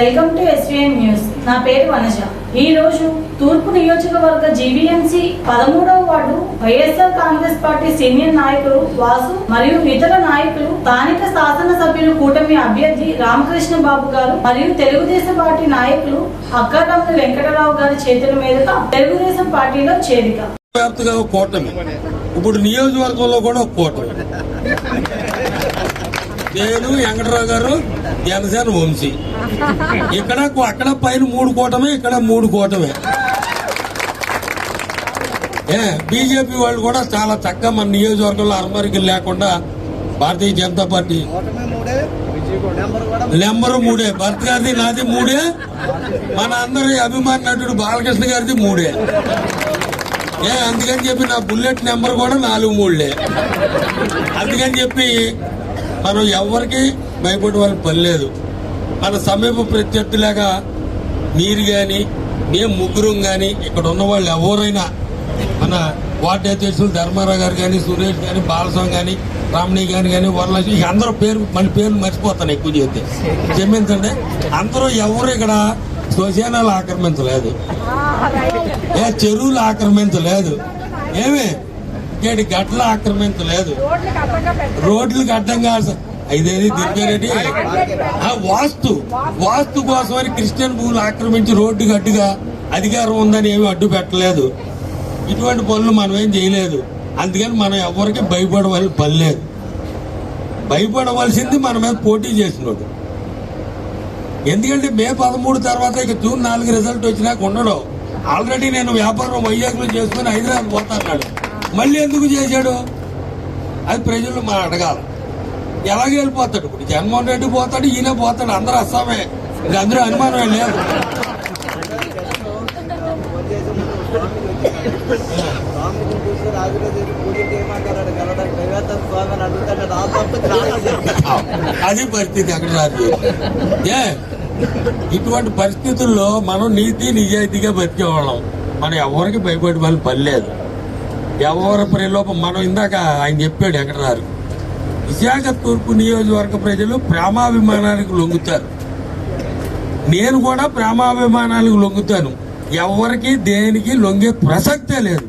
Welcome to SVN news. నా పేరు వనజ. ఈ రోజు తూర్పు నియోజకవర్గ జీవీఎంసీ పదమూడవ ward YSR Congress party senior నాయకులు వాసు మరియు ఇతర నాయకులు స్థానిక శాసనసభ్యులు కూటమి అభ్యర్థి రామకృష్ణ బాబు గారు మరియు తెలుగుదేశం పార్టీ నాయకులు అక్కారమ్మ వెంకటరావు గారి చేతుల మీదుగా తెలుగుదేశం పార్టీలో చేరిక. వ్యాప్తిగా కూటమి. ఇప్పుడు నియోజకవర్గంలో కూడా కూటమి. నేను వెంకటరావు గారు జనసేన వంశీ. ఇక్కడ అక్కడ పైన మూడు కూటమే ఇక్కడ మూడు కూటమే. ఏ బీజేపీ వాళ్ళు కూడా చాలా చక్కగా మన నియోజకవర్గంలో అరమరికి లేకుండా భారతీయ జనతా పార్టీ. నెంబరు మూడే నెంబర్ మూడే. భర్త గారిది నాది మూడే. మన అందరి అభిమాన నటుడు బాలకృష్ణ గారిది మూడే. ఏ అందుకని చెప్పి నా బుల్లెట్ నెంబర్ కూడా నాలుగు మూడులే. అందుకని చెప్పి మనం ఎవరికి భయపడే వాళ్ళు పని లేదు. మన సమీప ప్రత్యర్థిలాగా మీరు కానీ మేము ముగ్గురం కానీ ఇక్కడ ఉన్న వాళ్ళు ఎవరైనా మన వార్డు అధ్యక్షులు ధర్మారావు గారు కానీ సురేష్ కానీ బాలస్వామి కానీ రామణి గారు కానీ వరలక్ష్మి అందరూ పేరు మన పేర్లు మర్చిపోతాను ఎక్కువ చేస్తే క్షమించండి. అందరూ ఎవరు ఇక్కడ శ్మశానాలు ఆక్రమించలేదు. ఏ చెరువులు ఆక్రమించలేదు. ఏమి? ఇక్కడి గట్ల ఆక్రమించలేదు రోడ్లకు అడ్డంగా ఐదేది దిగ్గరెడ్డి ఆ వాస్తు వాస్తు. కోసమని క్రిస్టియన్ భూములు ఆక్రమించి రోడ్డుకి అడ్డుగా అధికారం ఉందని ఏమి అడ్డు పెట్టలేదు. ఇటువంటి పనులు మనం ఏం చేయలేదు. అందుకని మనం ఎవరికి భయపడవలసి పని లేదు భయపడవలసింది మన మీద పోటీ చేసినోడు. ఎందుకంటే మే పదమూడు తర్వాత ఇక జూన్ నాలుగు రిజల్ట్ వచ్చినాక ఉండడు. ఆల్రెడీ నేను వ్యాపారం వైజాగ్లో చేసుకుని హైదరాబాద్ పోతాన్నాడు. మళ్ళీ ఎందుకు చేశాడు? అది ప్రజలు మనం అడగాలి. ఎలాగ వెళ్ళిపోతాడు? ఇప్పుడు జగన్మోహన్ రెడ్డి పోతాడు ఈయన పోతాడు అందరూ అస్సామే ఇది అందరూ అనుమానం లేదు. అది పరిస్థితి అక్కడ రాదు. ఏ? ఇటువంటి పరిస్థితుల్లో మనం నీతి నిజాయితీగా బతికేవాళ్ళం. మనం ఎవరికి భయపడి వాళ్ళు పని లేదు. ఎవరి ప్రలోపం మనం ఇందాక ఆయన చెప్పాడు వెంకటరారు విశాఖ తూర్పు నియోజకవర్గ ప్రజలు ప్రేమాభిమానానికి లొంగుతారు. నేను కూడా ప్రేమాభిమానాలకు లొంగుతాను. ఎవరికి దేనికి లొంగే ప్రసక్తే లేదు.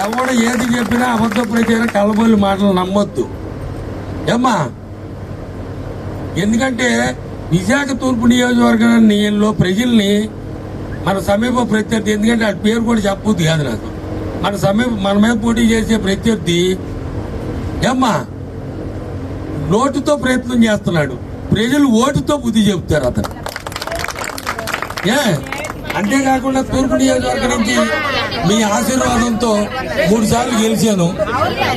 ఎవడు ఏది చెప్పినా అబద్ధ ప్రచారం కలబోలి మాటలు నమ్మొద్దు. ఏమ్మా? ఎందుకంటే విశాఖ తూర్పు నియోజకవర్గంలో ప్రజల్ని మన సమీప ప్రత్యర్థి ఎందుకంటే ఆ పేరు కూడా చెప్పొద్దు కాదు నాకు. మన సమీప మన మీద పోటీ చేసే ప్రత్యర్థి ఏమ్మా నోటుతో ప్రయత్నం చేస్తున్నాడు. ప్రజలు ఓటుతో బుద్ధి చెబుతారు అతను. ఏ? అంతేకాకుండా తూర్పు నియోజకవర్గం నుంచి మీ ఆశీర్వాదంతో మూడు సార్లు గెలిచాను.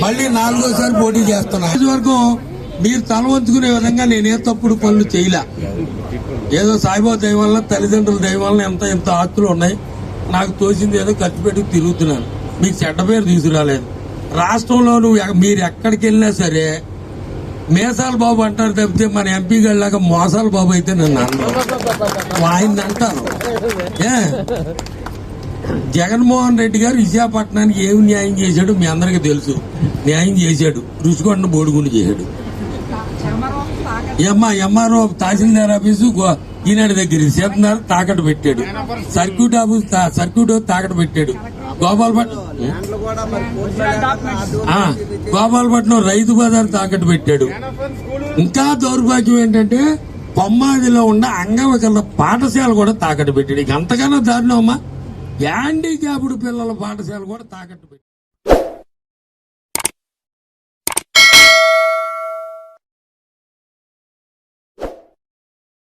మళ్ళీ నాలుగోసారి పోటీ చేస్తున్నా. నియోజకవర్గం మీరు తల వంచుకునే విధంగా నేనే తప్పుడు పనులు చేయలే. ఏదో సాయిబాబు దయ వల్ల తల్లిదండ్రుల దయ ఎంత ఎంత ఆస్తులు ఉన్నాయి. నాకు తోచింది ఏదో ఖర్చు పెట్టి తిరుగుతున్నాను. మీకు చెడ్డ పేరు తీసుకురాలేదు. రాష్ట్రంలో నువ్వు మీరు ఎక్కడికి వెళ్ళినా సరే మేసాల బాబు అంటారు తప్పితే మన ఎంపీ గడిలాగా మోసాల బాబు అయితే నన్ను అన్నారు ఆయన అంటారు. ఏ? జగన్మోహన్ రెడ్డి గారు విశాఖపట్నానికి ఏమి న్యాయం చేశాడు మీ అందరికీ తెలుసు. న్యాయం చేశాడు. రుచికొండ బోడిగుండు చేశాడు. ఎమ్మ ఎంఆర్ఓ తహసీల్దార్ ఆఫీసు ఈనాడు దగ్గర సీతనారు తాకట్టు పెట్టాడు. సర్క్యూట్ ఆఫీస్ తా- సర్క్యూట్ తాకట్టు పెట్టాడు. గోపాలపట్నం గోపాలపట్నం రైతు బజార్ తాకట్టు పెట్టాడు. ఇంకా దౌర్భాగ్యం ఏంటంటే కొమ్మాదిలో ఉన్న అంగవికల పాఠశాల కూడా తాకట్టు పెట్టాడు. ఇక అంతకన్నా దారుణం అమ్మా. హ్యాండిక్యాప్డ్ పిల్లల పాఠశాల కూడా తాకట్టు పెట్టాడు.